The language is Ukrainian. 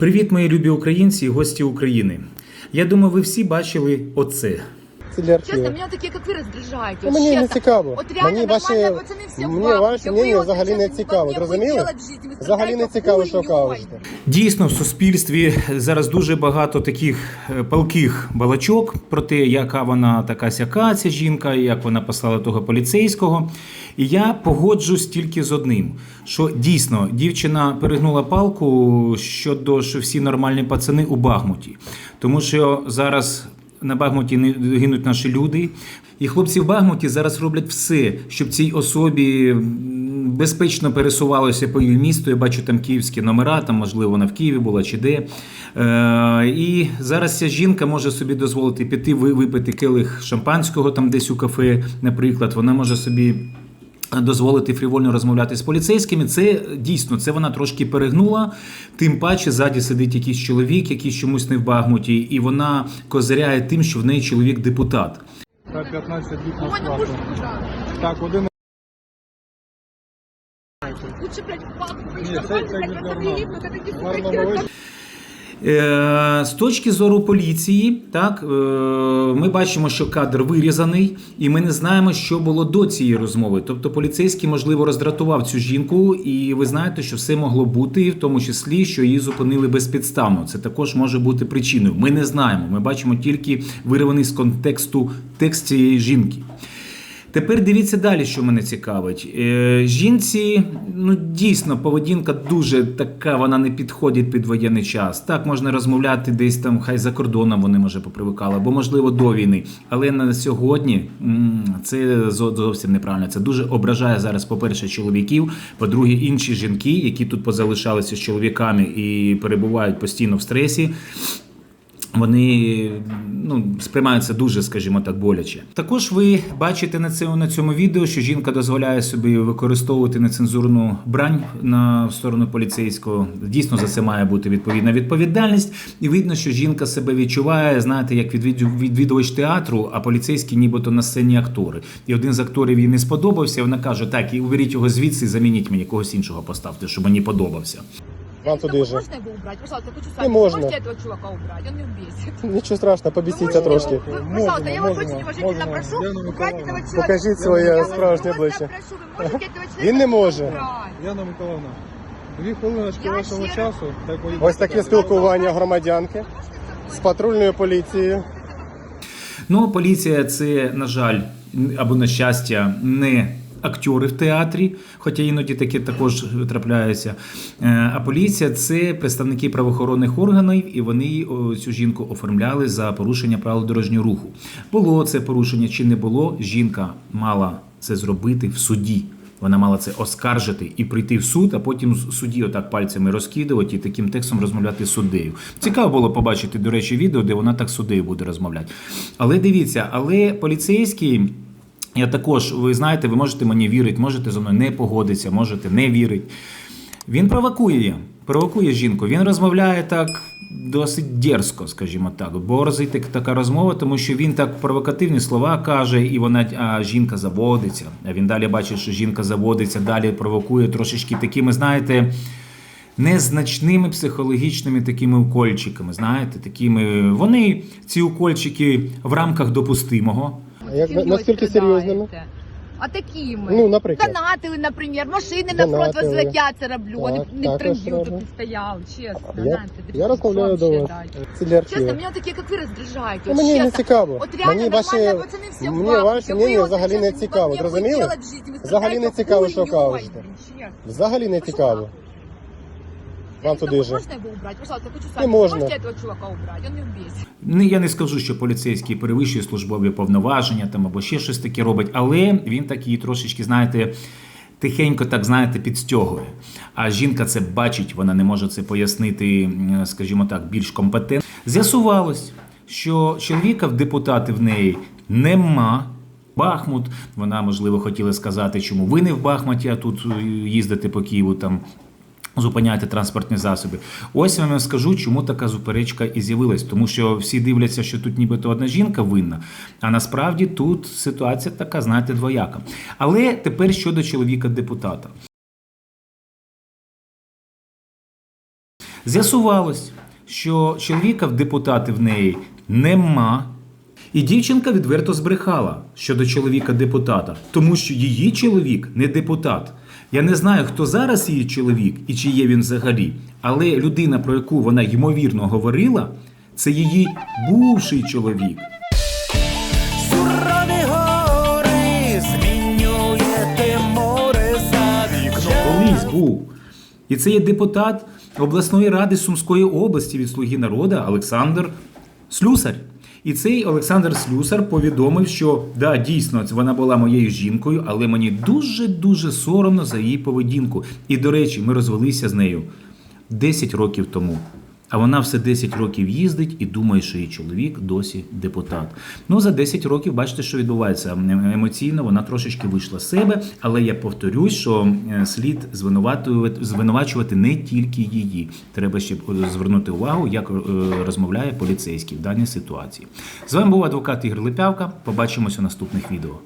Привіт, мої любі українці і гості України. Я думаю, ви всі бачили оце. Це для Чесно, мене такі, як ви роздражаєте. Ну, мені не цікаво. От реально Мені ваші, пацани всі мені ваше мнення взагалі не цікаво. Зрозуміли? Взагалі не цікаво, що кажете. Дійсно, в суспільстві зараз дуже багато таких е, палких балачок про те, яка вона така сяка, ця жінка, як вона послала того поліцейського. І я погоджусь тільки з одним: що дійсно дівчина перегнула палку щодо що всі нормальні пацани у Бахмуті, тому що зараз. На Бахмуті не гинуть наші люди, і хлопці в Бахмуті зараз роблять все, щоб цій особі безпечно пересувалося по місту. Я бачу там київські номера, там можливо вона в Києві була чи де. Е, і зараз ця жінка може собі дозволити піти випити келих шампанського там десь у кафе, наприклад. Вона може собі. Дозволити фрівольно розмовляти з поліцейськими, це дійсно це вона трошки перегнула. Тим паче ззаді сидить якийсь чоловік, який чомусь не в Бахмуті, і вона козиряє тим, що в неї чоловік депутат. Та 15 діб на куди? Так, один Лучше, блядь, в папку. Ні, Блядь, це- це це такі Гарного сука, вечора. Е, З точки зору поліції, так е, ми бачимо, що кадр вирізаний, і ми не знаємо, що було до цієї розмови. Тобто, поліцейський можливо роздратував цю жінку, і ви знаєте, що все могло бути, в тому числі, що її зупинили безпідставно. Це також може бути причиною. Ми не знаємо. Ми бачимо тільки вирваний з контексту текст цієї жінки. Тепер дивіться далі, що мене цікавить. Е, жінці, ну дійсно, поведінка дуже така, вона не підходить під воєнний час. Так можна розмовляти десь там, хай за кордоном вони може попривикали, або можливо до війни. Але на сьогодні це зовсім неправильно. Це дуже ображає зараз, по-перше, чоловіків, по-друге, інші жінки, які тут позалишалися з чоловіками і перебувають постійно в стресі. Вони ну, сприймаються дуже, скажімо так, боляче. Також ви бачите на цьому, на цьому відео, що жінка дозволяє собі використовувати нецензурну брань на сторону поліцейського. Дійсно, за це має бути відповідна відповідальність. І видно, що жінка себе відчуває, знаєте, як відвід- відвідувач театру, а поліцейські нібито на сцені актори. І один з акторів їй не сподобався. Вона каже: так, і уберіть його звідси, замініть мені когось іншого поставте, щоб мені подобався. Вам Ну, туди же. Можна його убрати? Пожалуйста, хочу Не сами. можна. Можете этого чувака убрать? Он меня бесит. Нічого страшного, побісіться трошки. Вы, Пожалуйста, я вас Можемо, очень уважительно можемо. прошу, Яна убрать Миколаївна. этого человека. Покажіть Я своє вас справжнє просто обличчя. прошу, ви можете этого человека Він не може. убрать? Яна Миколаївна, дві хвилиночки Я вашого ще- часу. Та й поїдете. Ось таке спілкування громадянки з патрульною поліцією. Ну, поліція це, на жаль, або на щастя, не актори в театрі, хоча іноді таке також трапляється. Е, А поліція це представники правоохоронних органів, і вони цю жінку оформляли за порушення правил дорожнього руху. Було це порушення чи не було, жінка мала це зробити в суді. Вона мала це оскаржити і прийти в суд, а потім судді отак пальцями розкидувати і таким текстом розмовляти з суддею. Цікаво було побачити, до речі, відео, де вона так суддею буде розмовляти. Але дивіться, але поліцейський. Я також, ви знаєте, ви можете мені вірити, можете зі мною не погодитися, можете не вірити. Він провокує провокує жінку. Він розмовляє так досить дерзко, скажімо так. Борзий так, така розмова, тому що він так провокативні слова каже, і вона а жінка заводиться. А він далі бачить, що жінка заводиться, далі провокує трошечки такими, знаєте. Незначними психологічними такими укольчиками, знаєте, такими. Вони ці укольчики в рамках допустимого. А як Сім'єю наскільки серйозними? А такими. Ну, наприклад. Донатили, наприклад, машини на фронт Донатили. возили, я це роблю, Так, не, не також тут роблю. не стояв, чесно. Я, знаєте, я розмовляю до вас. Це для Чесно, архіву. мене такі, як ви роздражаєте. Ну, от мені не чесно. цікаво. От реально Мені ваші нормально, пацани всі мені бабки. ваше Ви мнення от взагалі не цікаво. нехуй Зрозуміли? делать в житті, ви Взагалі не цікаво, що хуйньою, кажете. блін, чесно. Взагалі не цікаво. Вам не туди же. Можна його убрати? Пожалуйста, хочу Не можна. Можете этого чувака убрать? Он меня бесит. Не, я не скажу, що поліцейський перевищує службові повноваження там або ще щось таке робить, але він такий трошечки, знаєте, тихенько, так знаєте, підстягує. А жінка це бачить, вона не може це пояснити, скажімо так, більш компетентно. З'ясувалось, що чоловіка в депутати в неї нема. Бахмут, вона можливо хотіла сказати, чому ви не в Бахмуті, а тут е, їздите по Києву там зупиняти транспортні засоби. Ось я вам скажу, чому така суперечка і з'явилась. Тому що всі дивляться, що тут нібито одна жінка винна, а насправді тут ситуація така, знаєте, двояка. Але тепер щодо чоловіка депутата. З'ясувалось, що чоловіка в депутати в неї нема. І дівчинка відверто збрехала щодо чоловіка депутата, тому що її чоловік не депутат. Я не знаю, хто зараз її чоловік і чи є він взагалі, але людина, про яку вона ймовірно говорила, це її бувший чоловік. Колись був. І це є депутат обласної ради Сумської області від Слуги народу Олександр Слюсар. І цей Олександр Слюсар повідомив, що да, дійсно вона була моєю жінкою, але мені дуже дуже соромно за її поведінку. І до речі, ми розвелися з нею 10 років тому. А вона все 10 років їздить і думає, що її чоловік досі депутат. Ну за 10 років бачите, що відбувається Ем- емоційно. Вона трошечки вийшла з себе, але я повторюсь, що слід звинувачувати не тільки її. Треба ще е, звернути увагу, як е, розмовляє поліцейський в даній ситуації. З вами був адвокат Ігор Липявка. Побачимося у наступних відео.